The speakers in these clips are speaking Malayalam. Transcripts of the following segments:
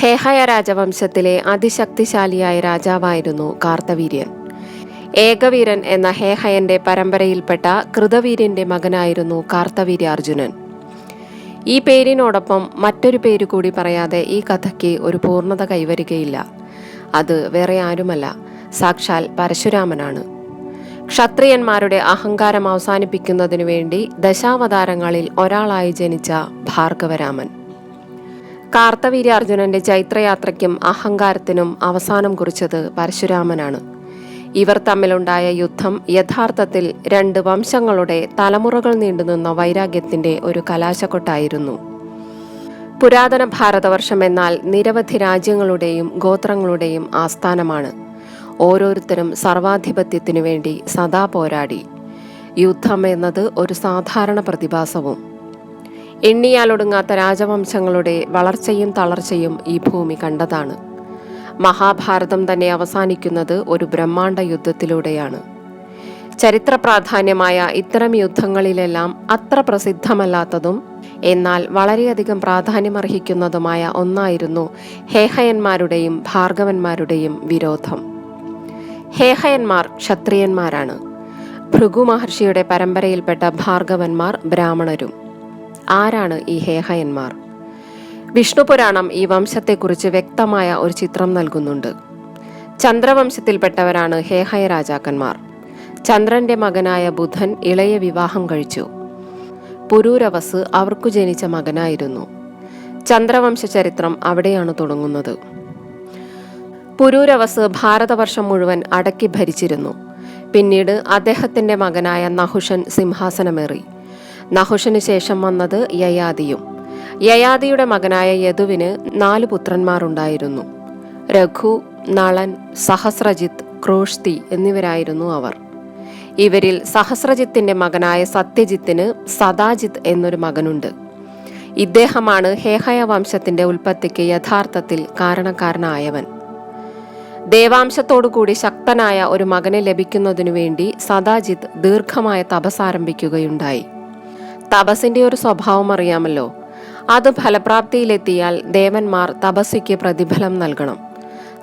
ഹേഹയ രാജവംശത്തിലെ അതിശക്തിശാലിയായ രാജാവായിരുന്നു കാർത്തവീര്യൻ. ഏകവീരൻ എന്ന ഹേഹയന്റെ പരമ്പരയിൽപ്പെട്ട കൃതവീര്യന്റെ മകനായിരുന്നു കാർത്തവീര്യാർജുനൻ. ഈ പേരിനോടൊപ്പം മറ്റൊരു പേര് കൂടി പറയാതെ ഈ കഥയ്ക്ക് ഒരു പൂർണത കൈവരികയില്ല. അത് വേറെ ആരുമല്ല സാക്ഷാൽ പരശുരാമനാണ്. ക്ഷത്രിയന്മാരുടെ അഹങ്കാരം അവസാനിപ്പിക്കുന്നതിനു വേണ്ടി ദശാവതാരങ്ങളിൽ ഒരാളായി ജനിച്ച ഭാർഗവരാമൻ. കാർത്തവീര്യാർജുനന്റെ ചൈത്രയാത്രയ്ക്കും അഹങ്കാരത്തിനും അവസാനം കുറിച്ചത് പരശുരാമനാണ്. ഇവർ തമ്മിലുണ്ടായ യുദ്ധം യഥാർത്ഥത്തിൽ രണ്ട് വംശങ്ങളുടെ തലമുറകൾ നീണ്ടുനിന്ന വൈരാഗ്യത്തിന്റെ ഒരു കലാശക്കൊട്ടായിരുന്നു. പുരാതന ഭാരതവർഷം എന്നാൽ നിരവധി രാജ്യങ്ങളുടെയും ഗോത്രങ്ങളുടെയും ആസ്ഥാനമാണ്. ഓരോരുത്തരും സർവാധിപത്യത്തിനു വേണ്ടി സദാ പോരാടി. യുദ്ധം എന്നത് ഒരു സാധാരണ പ്രതിഭാസവും. എണ്ണിയാലൊടുങ്ങാത്ത രാജവംശങ്ങളുടെ വളർച്ചയും തളർച്ചയും ഈ ഭൂമി കണ്ടതാണ്. മഹാഭാരതം തന്നെ അവസാനിക്കുന്നത് ഒരു ബ്രഹ്മാണ്ഡ യുദ്ധത്തിലൂടെയാണ്. ചരിത്ര പ്രാധാന്യമായ ഇത്തരം യുദ്ധങ്ങളിലെല്ലാം അത്ര പ്രസിദ്ധമല്ലാത്തതും എന്നാൽ വളരെയധികം പ്രാധാന്യമർഹിക്കുന്നതുമായ ഒന്നായിരുന്നു ഹേഹയന്മാരുടെയും ഭാർഗവന്മാരുടെയും വിരോധം. ഹേഹയന്മാർ ക്ഷത്രിയന്മാരാണ്. ഭൃഗു മഹർഷിയുടെ പരമ്പരയിൽപ്പെട്ട ഭാർഗവന്മാർ ബ്രാഹ്മണരും. ആരാണ് ഈ ഹേഹയന്മാർ? വിഷ്ണുപുരാണം ഈ വംശത്തെക്കുറിച്ച് വ്യക്തമായ ഒരു ചിത്രം നൽകുന്നുണ്ട്. ചന്ദ്രവംശത്തിൽപ്പെട്ടവരാണ് ഹേഹയ രാജാക്കന്മാർ. ചന്ദ്രന്റെ മകനായ ബുധൻ ഇളയ വിവാഹം കഴിച്ചു. പുരൂരവസ് അവർക്കു ജനിച്ച മകനായിരുന്നു. ചന്ദ്രവംശ ചരിത്രം അവിടെയാണ് തുടങ്ങുന്നത്. പുരൂരവസ് ഭാരതവർഷം മുഴുവൻ അടക്കി ഭരിച്ചിരുന്നു. പിന്നീട് അദ്ദേഹത്തിന്റെ മകനായ നഹുഷൻ സിംഹാസനമേറി. നഹുഷന് ശേഷം വന്നത് യയാദിയും. യയാദിയുടെ മകനായ യദുവിന് നാല് പുത്രന്മാരുണ്ടായിരുന്നു. രഘു നളൻ സഹസ്രജിത്ത് ക്രോഷ്തി എന്നിവരായിരുന്നു അവർ. ഇവരിൽ സഹസ്രജിത്തിന്റെ മകനായ സത്യജിത്തിന് സദാജിത്ത് എന്നൊരു മകനുണ്ട്. ഇദ്ദേഹമാണ് ഹേഹയ വംശത്തിന്റെ ഉൽപ്പത്തിക്ക് യഥാർത്ഥത്തിൽ കാരണക്കാരനായവൻ. ദേവാംശത്തോടുകൂടി ശക്തനായ ഒരു മകനെ ലഭിക്കുന്നതിനു വേണ്ടി സദാജിത്ത് ദീർഘമായ തപസ് ആരംഭിക്കുകയുണ്ടായി. തപസിന്റെ ഒരു സ്വഭാവം അറിയാമല്ലോ. അത് ഫലപ്രാപ്തിയിലെത്തിയാൽ ദേവന്മാർ തപസ്സിക്ക് പ്രതിഫലം നൽകണം.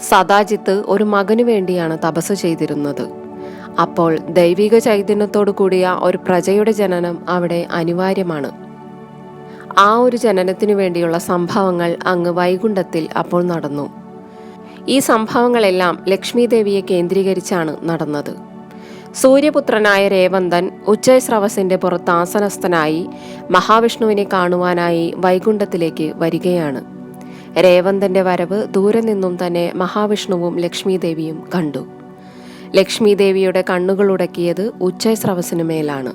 സദാജിത്ത് ഒരു മകനു വേണ്ടിയാണ് തപസ് ചെയ്തിരുന്നത്. അപ്പോൾ ദൈവിക ചൈതന്യത്തോടു കൂടിയ ഒരു പ്രജയുടെ ജനനം അവിടെ അനിവാര്യമാണ്. ആ ഒരു ജനനത്തിനു വേണ്ടിയുള്ള സംഭവങ്ങൾ അങ്ങ് വൈകുണ്ഠത്തിൽ അപ്പോൾ നടന്നു. ഈ സംഭവങ്ങളെല്ലാം ലക്ഷ്മി ദേവിയെ കേന്ദ്രീകരിച്ചാണ് നടന്നത്. സൂര്യപുത്രനായ രേവന്തൻ ഉച്ചസ്രവസിന്റെ പുറത്ത് ആസനസ്ഥനായി മഹാവിഷ്ണുവിനെ കാണുവാനായി വൈകുണ്ഠത്തിലേക്ക് വരികയാണ്. രേവന്തന്റെ വരവ് ദൂരെ നിന്നും തന്നെ മഹാവിഷ്ണുവും ലക്ഷ്മിദേവിയും കണ്ടു. ലക്ഷ്മിദേവിയുടെ കണ്ണുകളുടക്കിയത് ഉച്ചസ്രവസിനു മേലാണ്.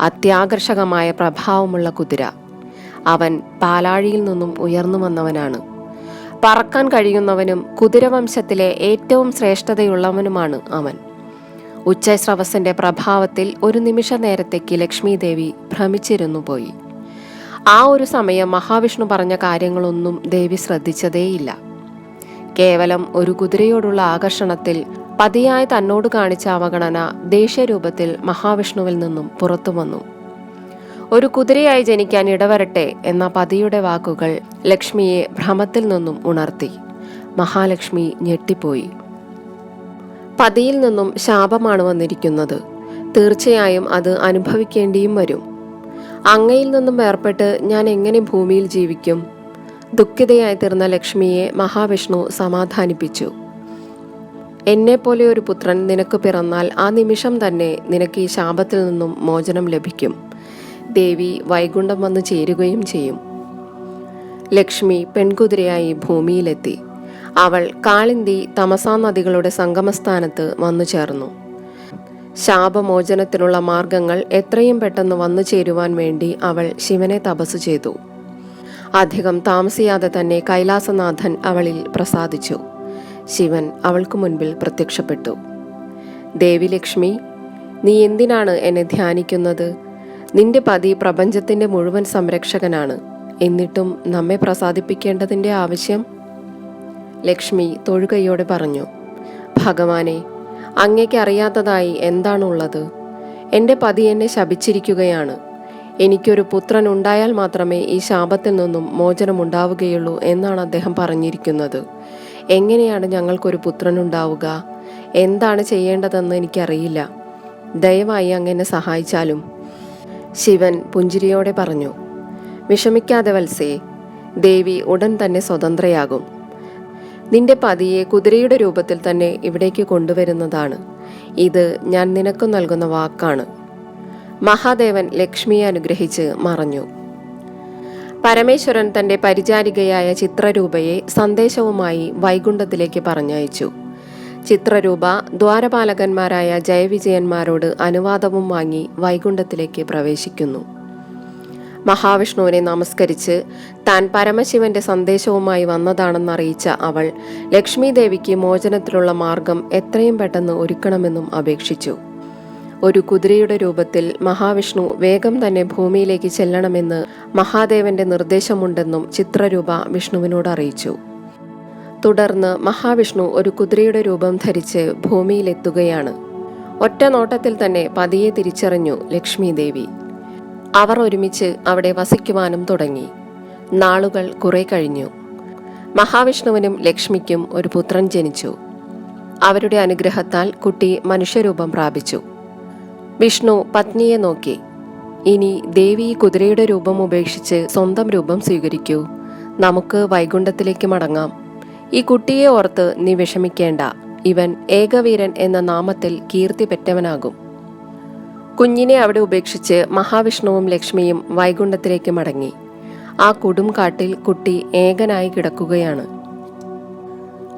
അത്യാകർഷകമായ പ്രഭാവമുള്ള കുതിര. അവൻ പാലാഴിയിൽ നിന്നും ഉയർന്നു വന്നവനാണ്. പറക്കാൻ കഴിയുന്നവനും കുതിരവംശത്തിലെ ഏറ്റവും ശ്രേഷ്ഠതയുള്ളവനുമാണ് അവൻ. ഉച്ചസ്രവസിന്റെ പ്രഭാവത്തിൽ ഒരു നിമിഷ നേരത്തേക്ക് ലക്ഷ്മി ദേവി ഭ്രമിച്ചിരുന്നു പോയി. ആ ഒരു സമയം മഹാവിഷ്ണു പറഞ്ഞ കാര്യങ്ങളൊന്നും ദേവി ശ്രദ്ധിച്ചതേയില്ല. കേവലം ഒരു കുതിരയോടുള്ള ആകർഷണത്തിൽ പതിയായി തന്നോട് കാണിച്ച അവഗണന ദേഷ്യരൂപത്തിൽ മഹാവിഷ്ണുവിൽ നിന്നും പുറത്തു വന്നു. ഒരു കുതിരയായി ജനിക്കാൻ ഇടവരട്ടെ എന്ന പതിയുടെ വാക്കുകൾ ലക്ഷ്മിയെ ഭ്രമത്തിൽ നിന്നും ഉണർത്തി. മഹാലക്ഷ്മി ഞെട്ടിപ്പോയി. പതിയിൽ നിന്നും ശാപമാണ് വന്നിരിക്കുന്നത്. തീർച്ചയായും അത് അനുഭവിക്കേണ്ടിയും വരും. അങ്ങയിൽ നിന്നും വേർപെട്ട് ഞാൻ എങ്ങനെ ഭൂമിയിൽ ജീവിക്കും? ദുഃഖിതയായി തീർന്ന ലക്ഷ്മിയെ മഹാവിഷ്ണു സമാധാനിപ്പിച്ചു. എന്നെപ്പോലെ ഒരു പുത്രൻ നിനക്ക് പിറന്നാൽ ആ നിമിഷം തന്നെ നിനക്ക് ഈ ശാപത്തിൽ നിന്നും മോചനം ലഭിക്കും. ദേവി വൈകുണ്ഠം വന്ന് ചേരുകയും ചെയ്യും. ലക്ഷ്മി പെൺകുതിരയായി ഭൂമിയിലെത്തി. അവൾ കാളിന്തി തമസാ നദികളുടെ സംഗമസ്ഥാനത്ത് വന്നു ചേർന്നു. ശാപമോചനത്തിനുള്ള മാർഗങ്ങൾ എത്രയും പെട്ടെന്ന് വന്നു ചേരുവാൻ വേണ്ടി അവൾ ശിവനെ തപസ് ചെയ്തു. അധികം താമസിയാതെ തന്നെ കൈലാസനാഥൻ അവളിൽ പ്രസാദിച്ചു. ശിവൻ അവൾക്ക് മുൻപിൽ പ്രത്യക്ഷപ്പെട്ടു. ദേവി ലക്ഷ്മി നീ എന്തിനാണ് എന്നെ ധ്യാനിക്കുന്നത്? നിന്റെ പതി പ്രപഞ്ചത്തിന്റെ മുഴുവൻ സംരക്ഷകനാണ്. എന്നിട്ടും നമ്മെ പ്രസാദിപ്പിക്കേണ്ടതിന്റെ ആവശ്യം ലക്ഷ്മി തൊഴുകയോടെ പറഞ്ഞു ഭഗവാനെ അങ്ങേക്ക് അറിയാത്തതായി എന്താണുള്ളത്? എന്റെ പതി എന്നെ ശപിച്ചിരിക്കുകയാണ്. എനിക്കൊരു പുത്രൻ ഉണ്ടായാൽ മാത്രമേ ഈ ശാപത്തിൽ നിന്നും മോചനമുണ്ടാവുകയുള്ളൂ എന്നാണ് അദ്ദേഹം പറഞ്ഞിരിക്കുന്നത്. എങ്ങനെയാണ് ഞങ്ങൾക്കൊരു പുത്രൻ ഉണ്ടാവുക? എന്താണ് ചെയ്യേണ്ടതെന്ന് എനിക്കറിയില്ല. ദയവായി അങ്ങനെ സഹായിച്ചാലും. ശിവൻ പുഞ്ചിരിയോടെ പറഞ്ഞു വിഷമിക്കാതെ വത്സേ ദേവി ഉടൻ തന്നെ സ്വതന്ത്രയാകും. നിന്റെ പതിയെ കുതിരയുടെ രൂപത്തിൽ തന്നെ ഇവിടേക്ക് കൊണ്ടുവരുന്നതാണ്. ഇത് ഞാൻ നിനക്ക് നൽകുന്ന വാക്കാണ്. മഹാദേവൻ ലക്ഷ്മിയെ അനുഗ്രഹിച്ച് മറഞ്ഞു. പരമേശ്വരൻ തന്റെ പരിചാരികയായ ചിത്രരൂപയെ സന്ദേശവുമായി വൈകുണ്ഠത്തിലേക്ക് പറഞ്ഞയച്ചു. ചിത്രരൂപ ദ്വാരപാലകന്മാരായ ജയവിജയന്മാരോട് അനുവാദവും വാങ്ങി വൈകുണ്ഠത്തിലേക്ക് പ്രവേശിക്കുന്നു. മഹാവിഷ്ണുവിനെ നമസ്കരിച്ച് താൻ പരമശിവന്റെ സന്ദേശവുമായി വന്നതാണെന്ന് അറിയിച്ച അവൾ ലക്ഷ്മി ദേവിക്ക് മോചനത്തിലുള്ള മാർഗം എത്രയും പെട്ടെന്ന് ഒരുക്കണമെന്നും അപേക്ഷിച്ചു. ഒരു കുതിരയുടെ രൂപത്തിൽ മഹാവിഷ്ണു വേഗം തന്നെ ഭൂമിയിലേക്ക് ചെല്ലണമെന്ന് മഹാദേവന്റെ നിർദ്ദേശമുണ്ടെന്നും ചിത്രരൂപ വിഷ്ണുവിനോട് അറിയിച്ചു. തുടർന്ന് മഹാവിഷ്ണു ഒരു കുതിരയുടെ രൂപം ധരിച്ച് ഭൂമിയിലെത്തുകയാണ്. ഒറ്റ നോട്ടത്തിൽ തന്നെ പതിയെ തിരിച്ചറിഞ്ഞു ലക്ഷ്മി ദേവി അവർ ഒരുമിച്ച് അവിടെ വസിക്കുവാനും തുടങ്ങി. നാളുകൾ കുറെ കഴിഞ്ഞു. മഹാവിഷ്ണുവിനും ലക്ഷ്മിക്കും ഒരു പുത്രൻ ജനിച്ചു. അവരുടെ അനുഗ്രഹത്താൽ കുട്ടി മനുഷ്യരൂപം പ്രാപിച്ചു. വിഷ്ണു പത്നിയെ നോക്കി. ഇനി ദേവി കുതിരയുടെ രൂപം ഉപേക്ഷിച്ച് സ്വന്തം രൂപം സ്വീകരിക്കൂ. നമുക്ക് വൈകുണ്ഠത്തിലേക്ക് മടങ്ങാം. ഈ കുട്ടിയെ ഓർത്ത് നീ വിഷമിക്കേണ്ട. ഇവൻ ഏകവീരൻ എന്ന നാമത്തിൽ കീർത്തി പെറ്റവനാകും. കുഞ്ഞിനെ അവിടെ ഉപേക്ഷിച്ച് മഹാവിഷ്ണുവും ലക്ഷ്മിയും വൈകുണ്ഠത്തിലേക്ക് മടങ്ങി. ആ കൊടുംകാട്ടിൽ കുട്ടി ഏകനായി കിടക്കുകയാണ്.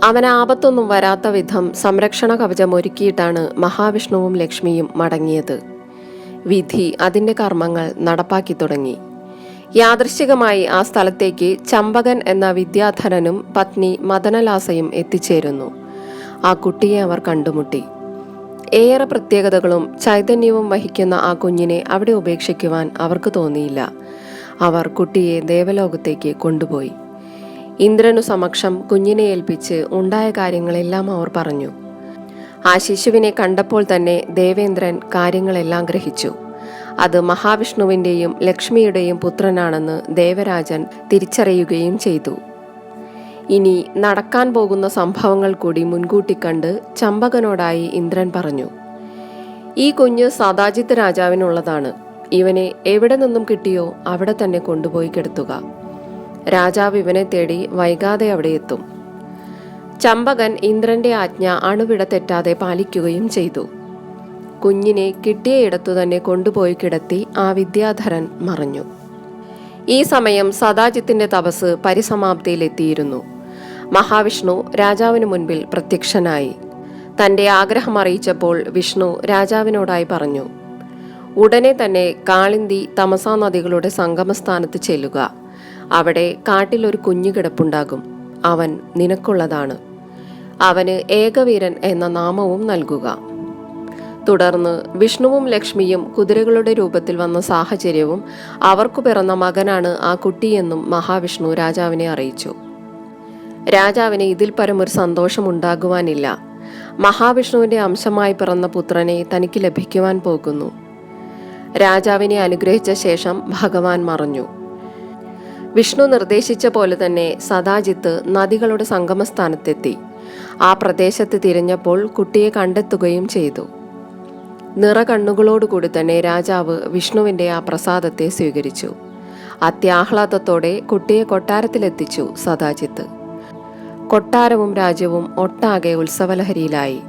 അവന് ആപത്തൊന്നും വരാത്ത വിധം സംരക്ഷണ കവചം ഒരുക്കിയിട്ടാണ് മഹാവിഷ്ണുവും ലക്ഷ്മിയും മടങ്ങിയത്. വിധി അതിന്റെ കർമ്മങ്ങൾ നടപ്പാക്കി തുടങ്ങി. യാദൃശികമായി ആ സ്ഥലത്തേക്ക് ചമ്പകൻ എന്ന വിദ്യാധരനും പത്നി മദനലാസയും എത്തിച്ചേരുന്നു. ആ കുട്ടിയെ അവർ കണ്ടുമുട്ടി. ഏറെ പ്രത്യേകതകളും ചൈതന്യവും വഹിക്കുന്ന ആ കുഞ്ഞിനെ അവിടെ ഉപേക്ഷിക്കുവാൻ അവർക്ക് തോന്നിയില്ല. അവർ കുട്ടിയെ ദേവലോകത്തേക്ക് കൊണ്ടുപോയി. ഇന്ദ്രനു സമക്ഷം കുഞ്ഞിനെ ഏൽപ്പിച്ച് ഉണ്ടായ കാര്യങ്ങളെല്ലാം അവർ പറഞ്ഞു. ആ ശിശുവിനെ കണ്ടപ്പോൾ തന്നെ ദേവേന്ദ്രൻ കാര്യങ്ങളെല്ലാം ഗ്രഹിച്ചു. അത് മഹാവിഷ്ണുവിന്റെയും ലക്ഷ്മിയുടെയും പുത്രനാണെന്ന് ദേവരാജൻ തിരിച്ചറിയുകയും ചെയ്തു. ഇനി നടക്കാൻ പോകുന്ന സംഭവങ്ങൾ കൂടി മുൻകൂട്ടി കണ്ട് ചമ്പകനോടായി ഇന്ദ്രൻ പറഞ്ഞു ഈ കുഞ്ഞ് സദാജിത്ത് രാജാവിനുള്ളതാണ്. ഇവനെ എവിടെ നിന്നും കിട്ടിയോ അവിടെ തന്നെ കൊണ്ടുപോയി കെടുത്തുക. രാജാവ് ഇവനെ തേടി വൈകാതെ അവിടെ എത്തും. ചമ്പകൻ ഇന്ദ്രന്റെ ആജ്ഞ അണുവിട തെറ്റാതെ പാലിക്കുകയും ചെയ്തു. കുഞ്ഞിനെ കിട്ടിയയിടത്തു തന്നെ കൊണ്ടുപോയി കിടത്തി ആ വിദ്യാധരൻ മറഞ്ഞു. ഈ സമയം സദാജിത്തിന്റെ തപസ് പരിസമാപ്തിയിലെത്തിയിരുന്നു. മഹാവിഷ്ണു രാജാവിനു മുൻപിൽ പ്രത്യക്ഷനായി. തന്റെ ആഗ്രഹം അറിയിച്ചപ്പോൾ വിഷ്ണു രാജാവിനോടായി പറഞ്ഞു ഉടനെ തന്നെ കാളിന്തി തമസാ നദികളുടെ സംഗമസ്ഥാനത്ത് ചെല്ലുക. അവിടെ കാട്ടിൽ ഒരു കുഞ്ഞു കിടപ്പുണ്ടാകും. അവൻ നിനക്കുള്ളതാണ്. അവന് ഏകവീരൻ എന്ന നാമവും നൽകുക തുടർന്ന് വിഷ്ണുവും ലക്ഷ്മിയും കുതിരകളുടെ രൂപത്തിൽ വന്ന സാഹചര്യവും അവർക്കു പിറന്ന മകനാണ് ആ കുട്ടിയെന്നും മഹാവിഷ്ണു രാജാവിനെ അറിയിച്ചു. രാജാവിന് ഇതിൽ പരമൊരു സന്തോഷമുണ്ടാകുവാനില്ല. മഹാവിഷ്ണുവിന്റെ അംശമായി പിറന്ന പുത്രനെ തനിക്ക് ലഭിക്കുവാൻ പോകുന്നു. രാജാവിനെ അനുഗ്രഹിച്ച ശേഷം ഭഗവാൻ മറഞ്ഞു. വിഷ്ണു നിർദ്ദേശിച്ച പോലെ തന്നെ സദാജിത്ത് നദികളുടെ സംഗമസ്ഥാനത്തെത്തി. ആ പ്രദേശത്ത് തിരിഞ്ഞപ്പോൾ കുട്ടിയെ കണ്ടെത്തുകയും ചെയ്തു. നിറകണ്ണുകളോടുകൂടി തന്നെ രാജാവ് വിഷ്ണുവിന്റെ ആ പ്രസാദത്തെ സ്വീകരിച്ചു. അത്യാഹ്ലാദത്തോടെ കുട്ടിയെ കൊട്ടാരത്തിലെത്തിച്ചു സദാജിത്ത്. കൊട്ടാരവും രാജ്യവും ഒട്ടാകെ ഉത്സവലഹരിയിലായി.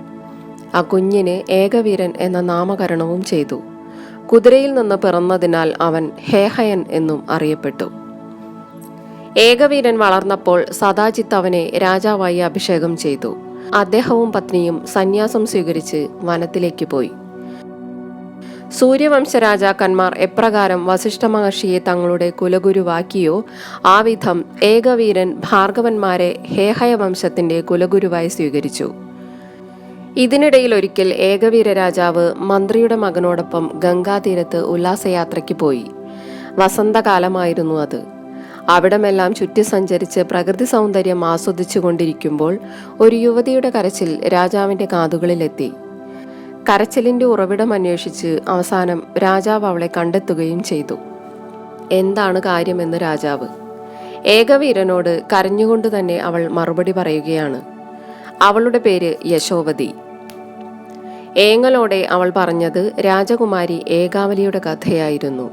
ആ കുഞ്ഞിന് ഏകവീരൻ എന്ന നാമകരണവും ചെയ്തു. കുതിരയിൽ നിന്ന് പിറന്നതിനാൽ അവൻ ഹേഹയൻ എന്നും അറിയപ്പെട്ടു. ഏകവീരൻ വളർന്നപ്പോൾ സദാജിത്ത് അവനെ രാജാവായി അഭിഷേകം ചെയ്തു. അദ്ദേഹവും പത്നിയും സന്യാസം സ്വീകരിച്ച് വനത്തിലേക്ക് പോയി. സൂര്യവംശ രാജാക്കന്മാർ എപ്രകാരം വസിഷ്ഠ മഹർഷിയെ തങ്ങളുടെ കുലഗുരുവാക്കിയോ ആ വിധം ഏകവീരൻ ഭാർഗവന്മാരെ ഹേഹയ വംശത്തിന്റെ കുലഗുരുവായി സ്വീകരിച്ചു. ഇതിനിടയിൽ ഒരിക്കൽ ഏകവീര രാജാവ് മന്ത്രിയുടെ മകനോടൊപ്പം ഗംഗാതീരത്ത് ഉല്ലാസയാത്രയ്ക്ക് പോയി. വസന്തകാലമായിരുന്നു അത്. അവിടമെല്ലാം ചുറ്റി സഞ്ചരിച്ച് പ്രകൃതി സൗന്ദര്യം ആസ്വദിച്ചു കൊണ്ടിരിക്കുമ്പോൾ ഒരു യുവതിയുടെ കരച്ചിൽ രാജാവിന്റെ കാതുകളിലെത്തി. കരച്ചിലിന്റെ ഉറവിടം അന്വേഷിച്ച് അവസാനം രാജാവ് അവളെ കണ്ടെത്തുകയും ചെയ്തു. എന്താണ് കാര്യമെന്ന് രാജാവ്? ഏകവീരനോട് കരഞ്ഞുകൊണ്ട് തന്നെ അവൾ മറുപടി പറയുകയാണ്. അവളുടെ പേര് യശോവതി. ഏങ്ങലോടെ അവൾ പറഞ്ഞത് രാജകുമാരി ഏകാവലിയുടെ കഥയായിരുന്നു.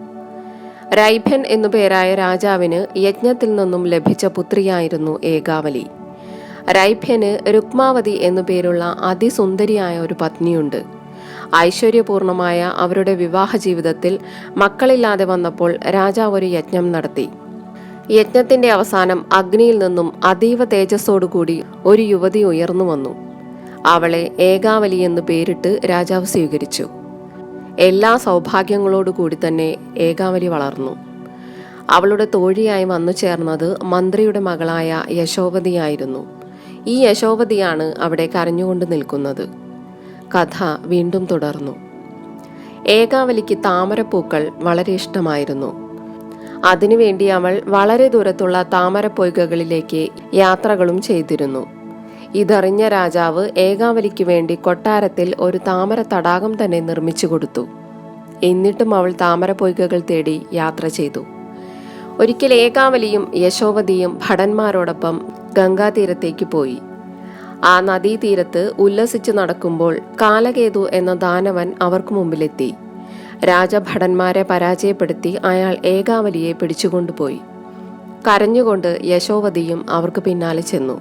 രൈഭൻ എന്നു പേരായ രാജാവിന് യജ്ഞത്തിൽ നിന്നും ലഭിച്ച പുത്രിയായിരുന്നു ഏകാവലി. രൈഭ്യന് രുക്മാവതി എന്നു പേരുള്ള അതിസുന്ദരിയായ ഒരു പത്നിയുണ്ട്. ഐശ്വര്യപൂർണമായ അവരുടെ വിവാഹ ജീവിതത്തിൽ മക്കളില്ലാതെ വന്നപ്പോൾ രാജാവ് ഒരു യജ്ഞം നടത്തി. യജ്ഞത്തിന്റെ അവസാനം അഗ്നിയിൽ നിന്നും അതീവ തേജസ്സോടുകൂടി ഒരു യുവതി ഉയർന്നു വന്നു. അവളെ ഏകാവലി എന്ന് പേരിട്ട് രാജാവ് സ്വീകരിച്ചു. എല്ലാ സൗഭാഗ്യങ്ങളോടുകൂടി തന്നെ ഏകാവലി വളർന്നു. അവളുടെ തോഴിയായി വന്നു ചേർന്നത് മന്ത്രിയുടെ മകളായ യശോവതിയായിരുന്നു. ഈ യശോവതിയാണ് അവിടെ കരഞ്ഞുകൊണ്ട് നിൽക്കുന്നത്. കഥ വീണ്ടും തുടർന്നു. ഏകാവലിക്ക് താമരപ്പൂക്കൾ വളരെ ഇഷ്ടമായിരുന്നു. അതിനുവേണ്ടി അവൾ വളരെ ദൂരത്തുള്ള താമരപ്പൊയ്കകളിലേക്ക് യാത്രകളും ചെയ്തിരുന്നു. ഇതറിഞ്ഞ രാജാവ് ഏകാവലിക്ക് വേണ്ടി കൊട്ടാരത്തിൽ ഒരു താമര തടാകം തന്നെ നിർമ്മിച്ചു കൊടുത്തു. എന്നിട്ടും അവൾ താമരപ്പൊയ്കകൾ തേടി യാത്ര ചെയ്തു. ഒരിക്കൽ ഏകാവലിയും യശോവതിയും ഭടന്മാരോടൊപ്പം ഗംഗാതീരത്തേക്ക് പോയി. ആ നദീതീരത്ത് ഉല്ലസിച്ച് നടക്കുമ്പോൾ കാലകേതു എന്ന ദാനവൻ അവർക്ക് മുമ്പിലെത്തി. രാജഭടന്മാരെ പരാജയപ്പെടുത്തി അയാൾ ഏകാവലിയെ പിടിച്ചുകൊണ്ടുപോയി. കരഞ്ഞുകൊണ്ട് യശോവതിയും അവർക്ക് പിന്നാലെ ചെന്നു.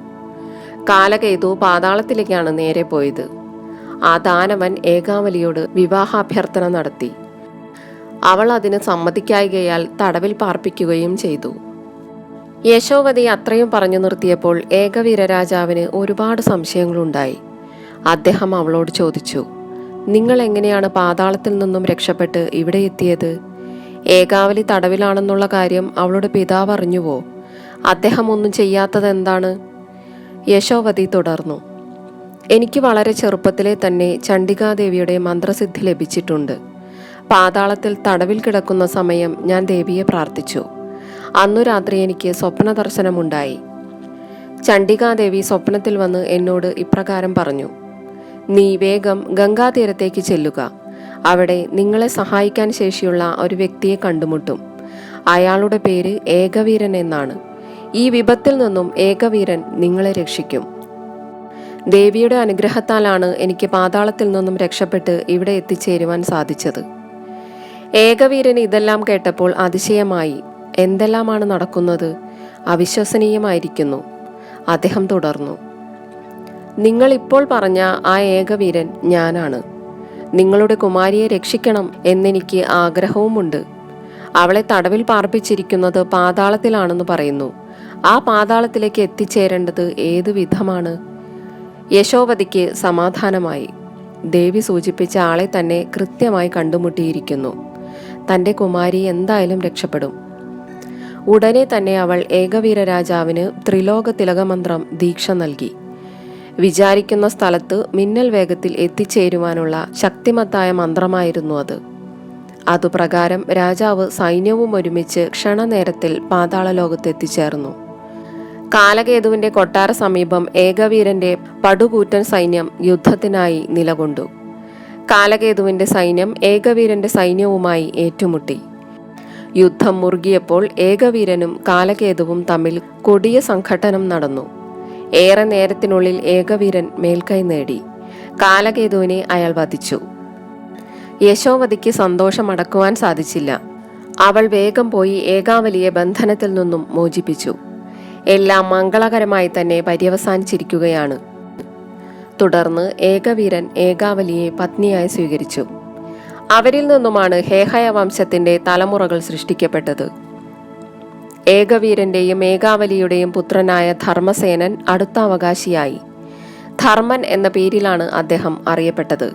കാലകേതു പാതാളത്തിലേക്കാണ് നേരെ പോയത്. ആ ദാനവൻ ഏകാവലിയോട് വിവാഹാഭ്യർത്ഥന നടത്തി. അവൾ അതിന് സമ്മതിക്കായികയാൽ തടവിൽ പാർപ്പിക്കുകയും ചെയ്തു. യശോവതി അത്രയും പറഞ്ഞു നിർത്തിയപ്പോൾ ഏകവീര രാജാവിന് ഒരുപാട് സംശയങ്ങളുണ്ടായി. അദ്ദേഹം അവളോട് ചോദിച്ചു നിങ്ങൾ എങ്ങനെയാണ് പാതാളത്തിൽ നിന്നും രക്ഷപ്പെട്ട് ഇവിടെ എത്തിയത്? ഏകാവലി തടവിലാണെന്നുള്ള കാര്യം അവളുടെ പിതാവ് അറിഞ്ഞുവോ? അദ്ദേഹം ഒന്നും ചെയ്യാത്തത് എന്താണ്? യശോവതി തുടർന്നു എനിക്ക് വളരെ ചെറുപ്പത്തിലെ തന്നെ ചണ്ഡികാദേവിയുടെ മന്ത്രസിദ്ധി ലഭിച്ചിട്ടുണ്ട്. പാതാളത്തിൽ തടവിൽ കിടക്കുന്ന സമയം ഞാൻ ദേവിയെ പ്രാർത്ഥിച്ചു. അന്നു രാത്രി എനിക്ക് സ്വപ്ന ദർശനമുണ്ടായി ചണ്ഡികാദേവി സ്വപ്നത്തിൽ വന്ന് എന്നോട് ഇപ്രകാരം പറഞ്ഞു നീ വേഗം ഗംഗാതീരത്തേക്ക് ചെല്ലുക. അവിടെ നിങ്ങളെ സഹായിക്കാൻ ശേഷിയുള്ള ഒരു വ്യക്തിയെ കണ്ടുമുട്ടും. അയാളുടെ പേര് ഏകവീരൻ എന്നാണ്. ഈ വിപത്തിൽ നിന്നും ഏകവീരൻ നിങ്ങളെ രക്ഷിക്കും. ദേവിയുടെ അനുഗ്രഹത്താലാണ് എനിക്ക് പാതാളത്തിൽ നിന്നും രക്ഷപ്പെട്ട് ഇവിടെ എത്തിച്ചേരുവാൻ സാധിച്ചത്. ഏകവീരൻ ഇതെല്ലാം കേട്ടപ്പോൾ അതിശയമായി. എന്തെല്ലാമാണ് നടക്കുന്നത്? അവിശ്വസനീയമായിരിക്കുന്നു. അദ്ദേഹം തുടർന്നു. നിങ്ങൾ ഇപ്പോൾ പറഞ്ഞ ആ ഏകവീരൻ ഞാനാണ്. നിങ്ങളുടെ കുമാരിയെ രക്ഷിക്കണം എന്നെനിക്ക് ആഗ്രഹവുമുണ്ട്. അവളെ തടവിൽ പാർപ്പിച്ചിരിക്കുന്നത് പാതാളത്തിലാണെന്ന് പറയുന്നു. ആ പാതാളത്തിലേക്ക് എത്തിച്ചേരേണ്ടത് ഏതു വിധമാണ്? യശോവതിക്ക് സമാധാനമായി. ദേവി സൂചിപ്പിച്ച ആളെ തന്നെ കൃത്യമായി കണ്ടുമുട്ടിയിരിക്കുന്നു. തന്റെ കുമാരി എന്തായാലും രക്ഷപ്പെടും. ഉടനെ തന്നെ അവൾ ഏകവീര രാജാവിന് ത്രിലോക തിലകമന്ത്രം ദീക്ഷ നൽകി. വിചാരിക്കുന്ന സ്ഥലത്ത് മിന്നൽ വേഗത്തിൽ എത്തിച്ചേരുവാനുള്ള ശക്തിമത്തായ മന്ത്രമായിരുന്നു അത്. അതുപ്രകാരം രാജാവ് സൈന്യവും ഒരുമിച്ച് ക്ഷണനേരത്തിൽ പാതാള ലോകത്ത് എത്തിച്ചേർന്നു കാലകേതുവിന്റെ കൊട്ടാര സമീപം ഏകവീരന്റെ പടുകൂറ്റൻ സൈന്യം യുദ്ധത്തിനായി നിലകൊണ്ടു. കാലകേതുവിന്റെ സൈന്യം ഏകവീരന്റെ സൈന്യവുമായി ഏറ്റുമുട്ടി. യുദ്ധം മുറുകിയപ്പോൾ ഏകവീരനും കാലകേതുവും തമ്മിൽ കൊടിയ സംഘട്ടനം നടന്നു. ഏറെ നേരത്തിനുള്ളിൽ ഏകവീരൻ മേൽക്കൈ നേടി. കാലകേതുവിനെ അയാൾ വധിച്ചു. യശോവതിക്ക് സന്തോഷമടക്കുവാൻ സാധിച്ചില്ല. അവൾ വേഗം പോയി ഏകാവലിയെ ബന്ധനത്തിൽ നിന്നും മോചിപ്പിച്ചു. എല്ലാം മംഗളകരമായി തന്നെ പര്യവസാനിച്ചിരിക്കുകയാണ്. തുടർന്ന് ഏകവീരൻ ഏകാവലിയെ പത്നിയായി സ്വീകരിച്ചു. അവരിൽ നിന്നുമാണ് ഹേഹയ വംശത്തിന്റെ തലമുറകൾ സൃഷ്ടിക്കപ്പെട്ടത്. ഏകവീരന്റെയും ഏകാവലിയുടെയും പുത്രനായ ധർമ്മസേനൻ അടുത്ത അവകാശിയായി ധർമ്മൻ എന്ന പേരിലാണ് അദ്ദേഹം അറിയപ്പെട്ടത്.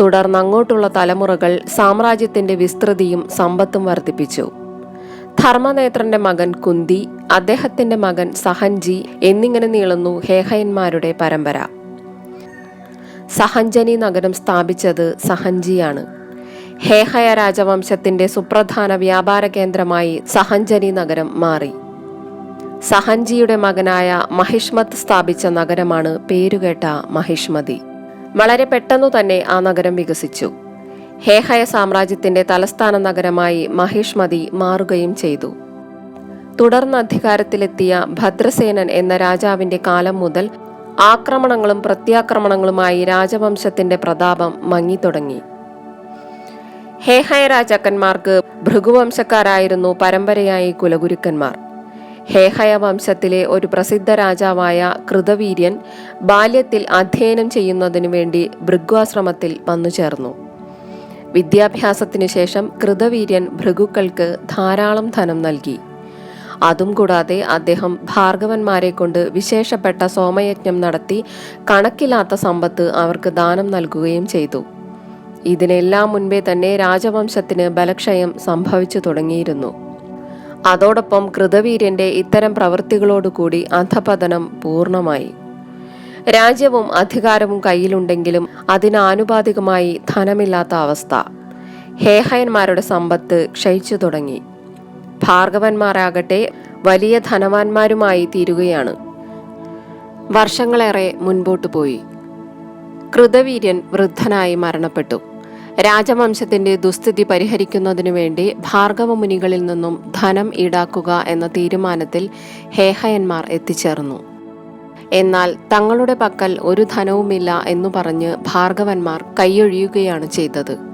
തുടർന്ന് അങ്ങോട്ടുള്ള തലമുറകൾ സാമ്രാജ്യത്തിന്റെ വിസ്തൃതിയും സമ്പത്തും വർദ്ധിപ്പിച്ചു. ധർമ്മനേത്രന്റെ മകൻ കുന്തി അദ്ദേഹത്തിന്റെ മകൻ സഹൻജി എന്നിങ്ങനെ നീളുന്നു ഹേഹയന്മാരുടെ പരമ്പര. സഹഞ്ജനി നഗരം സ്ഥാപിച്ചത് സഹഞ്ജിയാണ്. ഹേഹയ രാജവംശത്തിന്റെ സുപ്രധാന വ്യാപാര കേന്ദ്രമായി സഹഞ്ജനി നഗരം മാറി. സഹഞ്ജിയുടെ മകനായ മഹിഷ്മത് സ്ഥാപിച്ച നഗരമാണ് പേരുകേട്ട മഹിഷ്മതി. വളരെ പെട്ടെന്നു തന്നെ ആ നഗരം വികസിച്ചു. ഹേഹയ സാമ്രാജ്യത്തിന്റെ തലസ്ഥാന നഗരമായി മഹിഷ്മതി മാറുകയും ചെയ്തു. തുടർന്ന് അധികാരത്തിലെത്തിയ ഭദ്രസേനൻ എന്ന രാജാവിന്റെ കാലം മുതൽ ആക്രമണങ്ങളും പ്രത്യാക്രമണങ്ങളുമായി രാജവംശത്തിന്റെ പ്രതാപം മങ്ങിത്തുടങ്ങി. ഹേഹയ രാജാക്കന്മാർക്ക് ഭൃഗുവംശക്കാരായിരുന്നു പരമ്പരയായി കുലഗുരുക്കന്മാർ. ഹേഹയ വംശത്തിലെ ഒരു പ്രസിദ്ധ രാജാവായ കൃതവീര്യൻ ബാല്യത്തിൽ അധ്യയനം ചെയ്യുന്നതിനു വേണ്ടി ഭൃഗ്വാശ്രമത്തിൽ വന്നു ചേർന്നു. വിദ്യാഭ്യാസത്തിനു ശേഷം കൃതവീര്യൻ ഭൃഗുക്കൾക്ക് ധാരാളം ധനം നൽകി. അതും കൂടാതെ അദ്ദേഹം ഭാർഗവന്മാരെ കൊണ്ട് വിശേഷപ്പെട്ട സോമയജ്ഞം നടത്തി കണക്കില്ലാത്ത സമ്പത്ത് അവർക്ക് ദാനം നൽകുകയും ചെയ്തു. ഇതിനെല്ലാം മുൻപേ തന്നെ രാജവംശത്തിന് ബലക്ഷയം സംഭവിച്ചു തുടങ്ങിയിരുന്നു. അതോടൊപ്പം കൃതവീര്യന്റെ ഇത്തരം പ്രവൃത്തികളോടുകൂടി അധപതനം പൂർണമായി രാജ്യവും അധികാരവും കയ്യിലുണ്ടെങ്കിലും അതിനാനുപാതികമായി ധനമില്ലാത്ത അവസ്ഥ. ഹേഹയന്മാരുടെ സമ്പത്ത് ക്ഷയിച്ചു തുടങ്ങി. ഭാർഗവന്മാരാകട്ടെ വലിയ ധനവാന്മാരുമായി തീരുകയാണ്. വർഷങ്ങളേറെ മുൻപോട്ടു പോയി. കൃതവീര്യൻ വൃദ്ധനായി മരണപ്പെട്ടു. രാജവംശത്തിന്റെ ദുസ്ഥിതി പരിഹരിക്കുന്നതിനു വേണ്ടി ഭാർഗവ മുനികളിൽ നിന്നും ധനം ഈടാക്കുക എന്ന തീരുമാനത്തിൽ ഹേഹയന്മാർ എത്തിച്ചേർന്നു. എന്നാൽ തങ്ങളുടെ പക്കൽ ഒരു ധനവുമില്ല എന്നു പറഞ്ഞ് ഭാർഗവന്മാർ കൈയൊഴിയുകയാണ് ചെയ്തത്.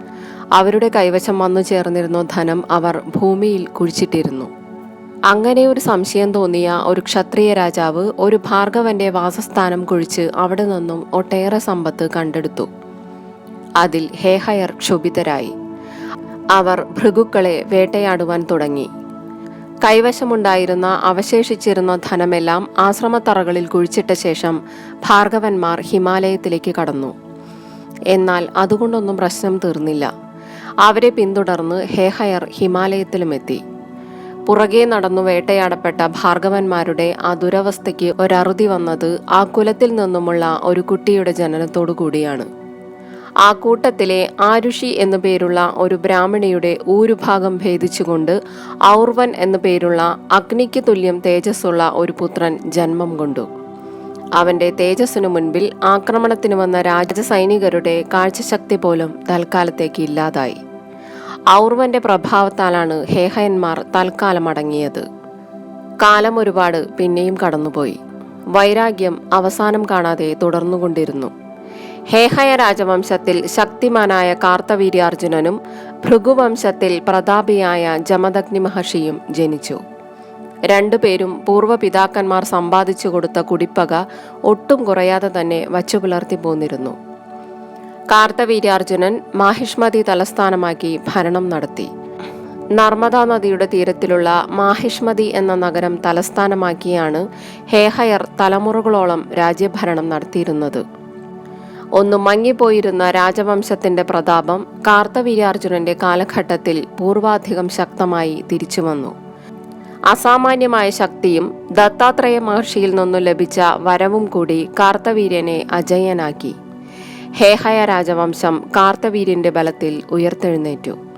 അവരുടെ കൈവശം വന്നു ചേർന്നിരുന്ന ധനം അവർ ഭൂമിയിൽ കുഴിച്ചിട്ടിരുന്നു. അങ്ങനെ ഒരു സംശയം തോന്നിയ ഒരു ക്ഷത്രിയ രാജാവ് ഒരു ഭാർഗവന്റെ വാസസ്ഥാനം കുഴിച്ച് അവിടെ നിന്നും ഒട്ടേറെ സമ്പത്ത് കണ്ടെടുത്തു. അതിൽ ഹേഹയർ ക്ഷുഭിതരായി. അവർ ഭൃഗുക്കളെ വേട്ടയാടുവാൻ തുടങ്ങി. കൈവശമുണ്ടായിരുന്ന അവശേഷിച്ചിരുന്ന ധനമെല്ലാം ആശ്രമത്തറകളിൽ കുഴിച്ചിട്ട ശേഷം ഭാർഗവന്മാർ ഹിമാലയത്തിലേക്ക് കടന്നു. എന്നാൽ അതുകൊണ്ടൊന്നും പ്രശ്നം തീർന്നില്ല. അവരെ പിന്തുടർന്ന് ഹേഹയർ ഹിമാലയത്തിലുമെത്തി. പുറകെ നടന്നു വേട്ടയാടപ്പെട്ട ഭാർഗവന്മാരുടെ ആ ദുരവസ്ഥയ്ക്ക് ഒരറുതി വന്നത് ആ കുലത്തിൽ നിന്നുമുള്ള ഒരു കുട്ടിയുടെ ജനനത്തോടു കൂടിയാണ് ആ കൂട്ടത്തിലെ ആരുഷി എന്നു പേരുള്ള ഒരു ബ്രാഹ്മണിയുടെ ഊരുഭാഗം ഭേദിച്ചുകൊണ്ട് ഔർവൻ എന്നു പേരുള്ള അഗ്നിക്ക് തുല്യം തേജസ്സുള്ള ഒരു പുത്രൻ ജന്മം കൊണ്ടു. അവന്റെ തേജസ്സിനു മുൻപിൽ ആക്രമണത്തിന് വന്ന രാജസൈനികരുടെ കാഴ്ചശക്തി പോലും തൽക്കാലത്തേക്ക് ഇല്ലാതായി. ഔർവന്റെ പ്രഭാവത്താലാണ് ഹേഹയന്മാർ തൽക്കാലം അടങ്ങിയത് കാലം ഒരുപാട് പിന്നെയും കടന്നുപോയി. വൈരാഗ്യം അവസാനം കാണാതെ തുടർന്നുകൊണ്ടിരുന്നു. ഹേഹയ രാജവംശത്തിൽ ശക്തിമാനായ കാർത്തവീര്യാർജുനനും ഭൃഗുവംശത്തിൽ പ്രതാപിയായ ജമദഗ്നി മഹർഷിയും ജനിച്ചു. രണ്ടുപേരും പൂർവപിതാക്കന്മാർ സമ്പാദിച്ചു കൊടുത്ത കുടിപ്പക ഒട്ടും കുറയാതെ തന്നെ വച്ചു പുലർത്തി പോന്നിരുന്നു. കാർത്തവീര്യാർജുനൻ മാഹിഷ്മതി തലസ്ഥാനമാക്കി ഭരണം നടത്തി. നർമ്മദാ നദിയുടെ തീരത്തിലുള്ള മാഹിഷ്മതി എന്ന നഗരം തലസ്ഥാനമാക്കിയാണ് ഹേഹയർ തലമുറകളോളം രാജ്യഭരണം നടത്തിയിരുന്നത്. ഒന്ന് മങ്ങിപ്പോയിരുന്ന രാജവംശത്തിന്റെ പ്രതാപം കാർത്തവീര്യാർജുനന്റെ കാലഘട്ടത്തിൽ പൂർവാധികം ശക്തമായി തിരിച്ചുവന്നു. അസാമാന്യമായ ശക്തിയും ദത്താത്രേയ മഹർഷിയിൽ നിന്നും ലഭിച്ച വരവും കൂടി കാർത്തവീര്യനെ അജയനാക്കി. ഹേഹയ രാജവംശം കാർത്തവീര്യന്റെ ബലത്തിൽ ഉയർത്തെഴുന്നേറ്റു.